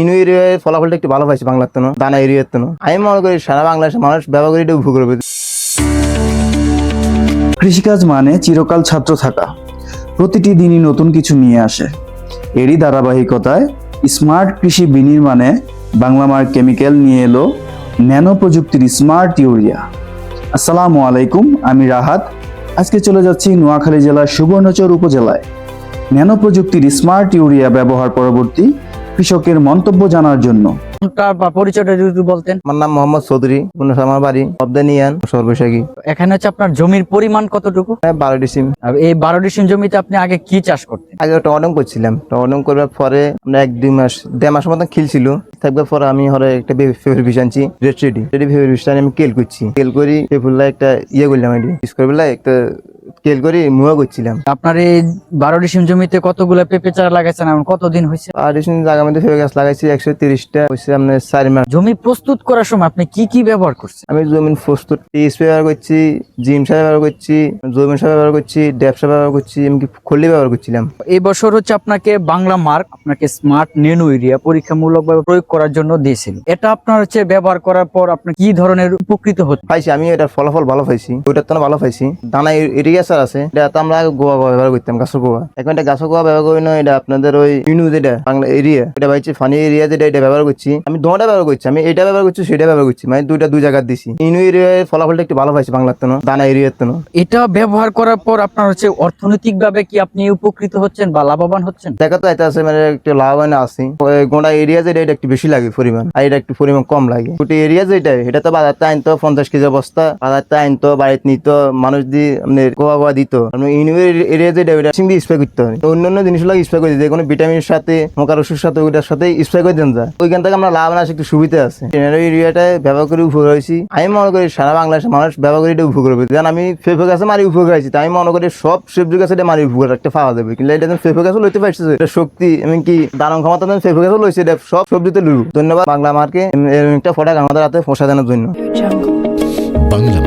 ইনু এরিয়ায় ফলাফলটা একটু ভালো পাইছে বাংলার তো দানা এরিয়ার তো আমি মনে করি সারা বাংলাদেশের মানুষ ব্যবহার করে এটা করবে। কৃষিকাজ মানে চিরকাল ছাত্র থাকা। প্রতিটি দিনই নতুন কিছু নিয়ে আসে। এরই ধারাবাহিকতায় স্মার্ট কৃষি বিনির্মাণে বাংলামার কেমিক্যাল নিয়ে এলো ন্যানো প্রযুক্তির স্মার্ট ইউরিয়া। আসসালামু আলাইকুম, আমি রাহাত। আজকে চলে যাচ্ছি নোয়াখালী জেলার সুবর্ণচর উপজেলায়। ন্যানো প্রযুক্তির স্মার্ট ইউরিয়া ব্যবহার পরবর্তী কৃষকের মন্তব্য জানার জন্য। পরিচয়টা যদি বলতেন। আমার নাম মোহাম্মদ চৌধুরী আমার বাড়ি অবদানিয়ান সর্বৈশাখী এখানে হচ্ছে আপনার জমির পরিমাণ কতটুকু? বারো ডিসিম। আর এই বারো ডিসিম জমিতে আপনি আগে কি চাষ করতেন? আগে করছিলাম। পরে আমরা এক দুই মাস দেড় মাসের মতন খিলছিল। থাকবার পরে আমি হরে একটা ফেভার বিষ আনছি রেড রেডি। রেডি ফেভার বিষটা আমি কেল করছি। কেল করি একটা ইয়ে করলাম একটা কেল করি মুয়া করছিলাম। আপনার এই বারো ডিসিম জমিতে কতগুলো পেঁপে চারা লাগাইছেন এখন কতদিন হয়েছে? আর ডিসিম জায়গা মধ্যে ফেভার গাছ লাগাইছি একশো তিরিশটা হচ্ছে আপনার চার মাস। জমি প্রস্তুত করার সময় আপনি কি কি ব্যবহার করছেন? আমি জমিন প্রস্তুত টিএসপি ব্যবহার করছি জিম সার ব্যবহার করছি জমিন সার ব্যবহার করছি ড্যাপসা ব্যবহার করছি এমনকি খল্লি ব্যবহার করছিলাম। এই বছর হচ্ছে আপনাকে বাংলা মার্ক আপনাকে স্মার্ট নেনু এরিয়া পরীক্ষামূলকভাবে প্রয়োগ করার জন্য দিয়েছিল। এটা আপনার হচ্ছে ব্যবহার করার পর আপনি কি ধরনের উপকৃত হচ্ছে পাইছি আমি এটার ফলাফল ভালো পাইছি ওইটার তো ভালো পাইছি। দানা এরিগেশন আছে এটা তো আমরা আগে গোয়া গোয়া ব্যবহার করতাম গাছের গোয়া। এখন এটা গাছের গোয়া ব্যবহার করি না এটা আপনাদের ওই ইনু যেটা বাংলা এরিয়া এটা পাইছি ফানি এরিয়া যেটা এটা ব্যবহার করছি। আমি দোটা ব্যবহার করছি আমি এটা ব্যবহার করছি সেটা ব্যবহার করছি মানে দুইটা দুই জায়গায় দিছি। ইনু এরিয়ায় ফলাফলটা একটু ভালো পাইছি বাংলার তো দানা এরিয়ার তো এটা ব্যবহার করার পর আপনার হচ্ছে অর্থনৈতিক ভাবে কি আপনি উপকৃত হচ্ছেন বা লাভবান হচ্ছেন? দেখা তো এটা আছে মানে একটু লাভবান আছি। গোটা এরিয়া যেটা এটা একটু বেশি লাগে পরিমাণ আর এটা একটু পরিমাণ কম লাগে। গোটা এরিয়া যেটা এটা তো বাজারতে আনতো পঞ্চাশ কেজি বস্তা বাজারতে আনতো বাড়িতে নিত মানুষ দিয়ে মানে গোয়া গোয়া দিত। ইউনিভার এরিয়া যেটা ওটা সিং দিয়ে স্প্রে করতে হয়। তো অন্য জিনিসগুলো স্প্রে করে দিতে কোনো ভিটামিনের সাথে, মকার ওষুধের সাথে, ওইটার সাথে স্প্রে করে দেন যায় ওইখান থেকে আমরা লাভ না একটু সুবিধা আছে। জেনারেল এরিয়াটায় ব্যবহার করে উপভোগ হয়েছি। আমি মনে করি সারা বাংলাদেশের মানুষ ব্যবহার করে এটা উপভোগ করবে। যেন আমি ফেফে গাছে মারি উপভোগ হয়েছি তাই মনে করি সব সবজি গাছে এটা মারি উপভোগ একটা পাওয়া যাবে। কিন্তু এটা ফেফে গাছও লইতে পারছে এটা শক্তি, এমনকি দারণ ক্ষমতা ফেফে গাছও লইছে, এটা সব সবজিতে লুরু ধন্যবাদ বাংলা মার্কে একটা ফটাক আমাদের হাতে পোষা দেওয়ার জন্য। বাংলা